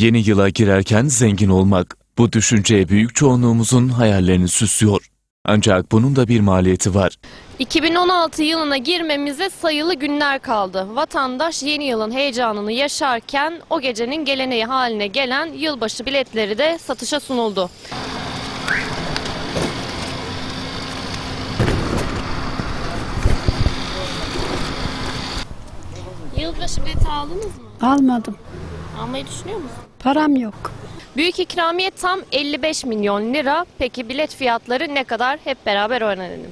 Yeni yıla girerken zengin olmak. Bu düşünce büyük çoğunluğumuzun hayallerini süslüyor. Ancak bunun da bir maliyeti var. 2016 yılına girmemize sayılı günler kaldı. Vatandaş yeni yılın heyecanını yaşarken o gecenin geleneği haline gelen yılbaşı biletleri de satışa sunuldu. Yılbaşı bileti aldınız mı? Almadım. Almayı düşünüyor musun? Param yok. Büyük ikramiye tam 55 milyon lira. Peki bilet fiyatları ne kadar? Hep beraber öğrenelim.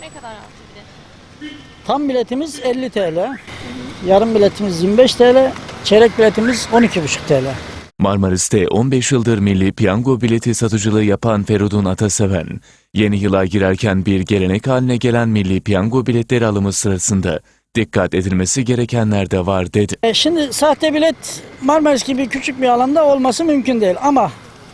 Ne kadar artık bilet? Tam biletimiz 50 TL. Yarım biletimiz 25 TL. Çeyrek biletimiz 12,5 TL. Marmaris'te 15 yıldır milli piyango bileti satıcılığı yapan Feridun Ataseven, yeni yıla girerken bir gelenek haline gelen milli piyango biletleri alımı sırasında dikkat edilmesi gerekenler de var dedi. E şimdi sahte bilet Marmaris gibi küçük bir alanda olması mümkün değil ama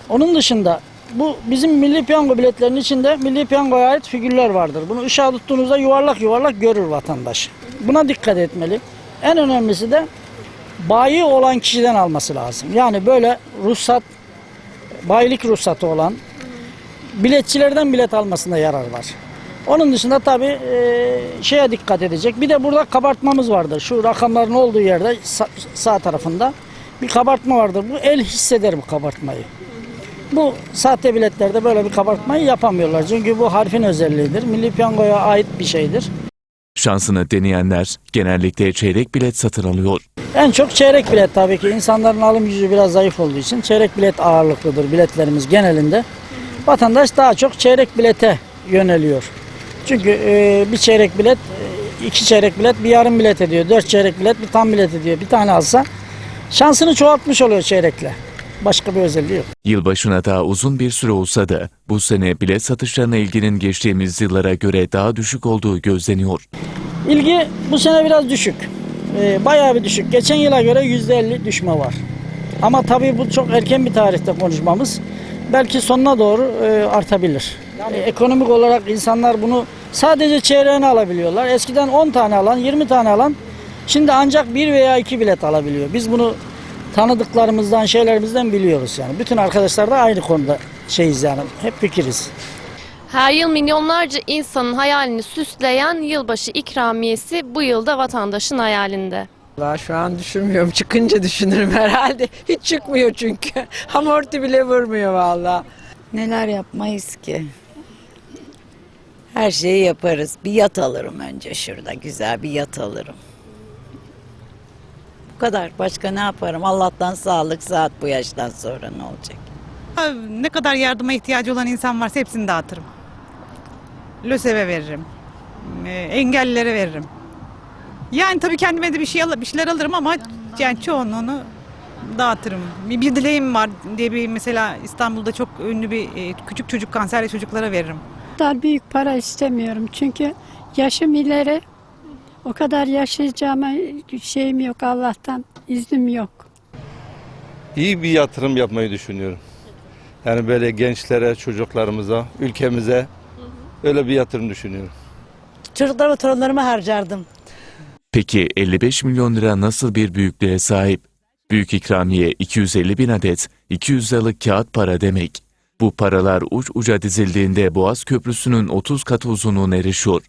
onun dışında bu bizim milli piyango biletlerinin içinde milli piyangoya ait figürler vardır. Bunu ışığa tuttuğunuzda yuvarlak yuvarlak görür vatandaş. Buna dikkat etmeli. En önemlisi de bayi olan kişiden alması lazım. Yani böyle ruhsat, bayilik ruhsatı olan biletçilerden bilet almasında yarar var. Onun dışında tabii e, şeye dikkat edecek. Bir de burada kabartmamız vardır. Şu rakamların olduğu yerde sa- sağ tarafında bir kabartma vardır. Bu el hisseder bu kabartmayı. Bu sahte biletlerde böyle bir kabartmayı yapamıyorlar. Çünkü bu harfin özelliğidir. Milli piyangoya ait bir şeydir. Şansını deneyenler genellikle çeyrek bilet satın alıyor. En çok çeyrek bilet tabii ki. insanların alım gücü biraz zayıf olduğu için çeyrek bilet ağırlıklıdır biletlerimiz genelinde. Vatandaş daha çok çeyrek bilete yöneliyor. Çünkü e, bir çeyrek bilet, e, iki çeyrek bilet, bir yarım bilet ediyor. Dört çeyrek bilet, bir tam bilet ediyor. Bir tane alsa şansını çoğaltmış oluyor çeyrekle. Başka bir özelliği yok. Yılbaşına daha uzun bir süre olsa da bu sene bilet satışlarına ilginin geçtiğimiz yıllara göre daha düşük olduğu gözleniyor. İlgi bu sene biraz düşük. Ee, bayağı bir düşük. Geçen yıla göre %50 düşme var. Ama tabii bu çok erken bir tarihte konuşmamız. Belki sonuna doğru e, artabilir. Yani ekonomik olarak insanlar bunu sadece çeyreğini alabiliyorlar. Eskiden 10 tane alan, 20 tane alan şimdi ancak bir veya iki bilet alabiliyor. Biz bunu tanıdıklarımızdan, şeylerimizden biliyoruz yani. Bütün arkadaşlar da aynı konuda şeyiz yani. Hep fikiriz. Her yıl milyonlarca insanın hayalini süsleyen yılbaşı ikramiyesi bu yılda vatandaşın hayalinde. Valla şu an düşünmüyorum. Çıkınca düşünürüm herhalde. Hiç çıkmıyor çünkü. Amorti bile vurmuyor valla. Neler yapmayız ki? Her şeyi yaparız. Bir yat alırım önce şurada. Güzel bir yat alırım. Bu kadar. Başka ne yaparım? Allah'tan sağlık saat bu yaştan sonra ne olacak? Abi, Ne kadar yardıma ihtiyacı olan insan varsa hepsini dağıtırım. LÖSEV'e veririm. E, Engellilere veririm. Yani tabii kendime de bir şey al- bir şeyler alırım ama yani çoğunluğunu dağıtırım. Bir, bir dileğim var diye bir mesela İstanbul'da çok ünlü bir e, küçük çocuk kanserli çocuklara veririm. O kadar büyük para istemiyorum. Çünkü yaşım ileri. O kadar yaşayacağıma şeyim yok Allah'tan. iznim yok. iyi bir yatırım yapmayı düşünüyorum. Yani böyle gençlere, çocuklarımıza, ülkemize öyle bir yatırım düşünüyorum. Çocuklarıma, torunlarıma harcardım. Peki 55 milyon lira nasıl bir büyüklüğe sahip? Büyük ikramiye 250 bin adet 200 liralık kağıt para demek. Bu paralar uç uca dizildiğinde Boğaz Köprüsü'nün 30 katı uzunluğuna erişiyor.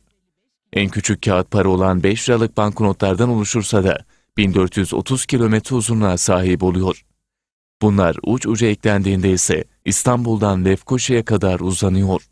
En küçük kağıt para olan 5 liralık banknotlardan oluşursa da 1430 kilometre uzunluğa sahip oluyor. Bunlar uç uca eklendiğinde ise İstanbul'dan Lefkoşa'ya kadar uzanıyor.